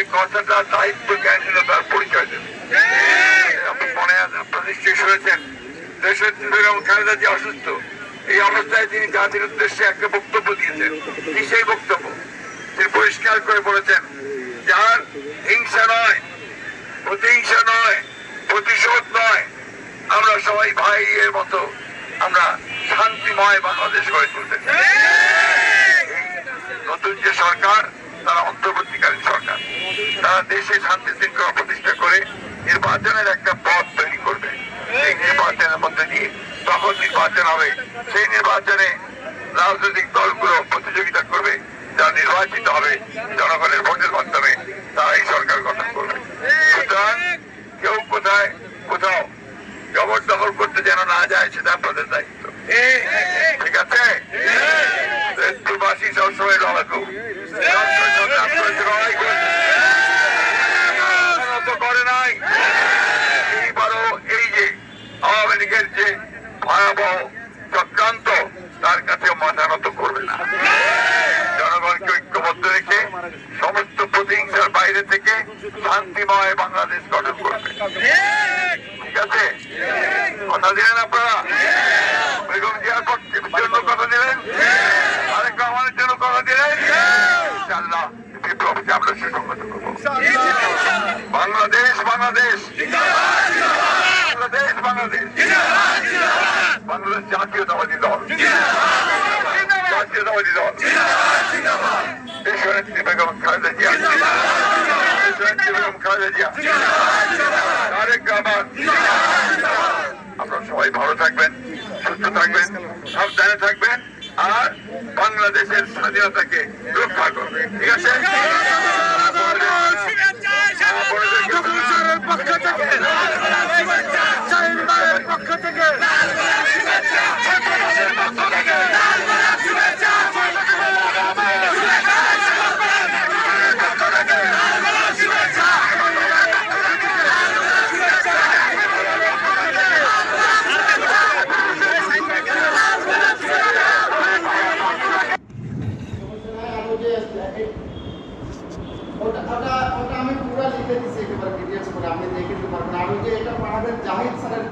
যে কথাটা সাহিত্য জ্ঞান ছিল তার পরিচয় দেবে। আপনি মনে আপনারা নিশ্চয়ই শুনেছেন দেশের বেগম খালেদা যে অসুস্থ এই অবস্থায় তিনি জাতির উদ্দেশ্যে একটা বক্তব্য দিয়েছেন। কি সেই বক্তব্য? তিনি পরিষ্কার করে বলেছেন যার হিংসা নয় প্রতিহিংসা নয় প্রতিশোধ নয় আমরা সবাই ভাই এর মতো আমরা শান্তিময় বাংলাদেশ গড়ে তুলতে চাই। নতুন যে সরকার তারা অন্তর্বর্তীকালীন তারা দেশে শান্তি শৃঙ্খলা প্রতিষ্ঠা করে নির্বাচনের একটা পথ তৈরি করবে। এই নির্বাচনের মধ্যে দিয়ে তখন নির্বাচন হবে। সেই নির্বাচনে রাজনৈতিক দলগুলো প্রতিযোগিতা করবে যারা নির্বাচিত হবে জনগণের ভোটের মাধ্যমে তারা এই সরকার গঠন করবে। সুতরাং কেউ কোথায়, কোথাও জবর জবরদখল করতে যেন না যায়, সেটা আপনাদের দায়িত্ব। ঠিক আছে? প্রবাসী সবসময় লড়াকু লড়াই করেছে। আপনারা তো করে নাই এইবারও এই যে আওয়ামী যে ভয়াবহ চক্রান্ত, তার কাছে মাথা নত করবে না। জনগণকে ঐক্যবদ্ধ রেখে সমস্ত প্রতিহিংসার বাইরে থেকে শান্তিময় বাংলাদেশ গঠন করবে। ঠিক আছে? কথা দিলেন আপনারা? বেগম জিয়ার জন্য কথা দিলেন? আরেক রহমানের জন্য কথা দিলেন? ইনশাআল্লাহ বিপ্লবকে আমরা সুসংগত করব। বাংলাদেশ বাংলাদেশ! বাংলাদেশ। বাংলাদেশ বাংলাদেশ জাতীয়তাবাদী দল। জাতীয়তাবাদী দল। দেশনেত্রী বেগম খালেদা জিয়া। দেশনেত্রী বেগম খালেদা জিয়া। তারেক রহমান। আপনারা সবাই ভালো থাকবেন সুস্থ থাকবেন সাবধানে থাকবেন আর বাংলাদেশের স্বাধীনতাকে রক্ষা করবেন। ঠিক আছে? ওটা ওটা ওটা আমি পুরো লিখে দিছি একেবারে ডিটেলস করে আপনি দেখে নিতে পারবেন আমি যে এটা পাঠাবেন জাহিদ স্যারের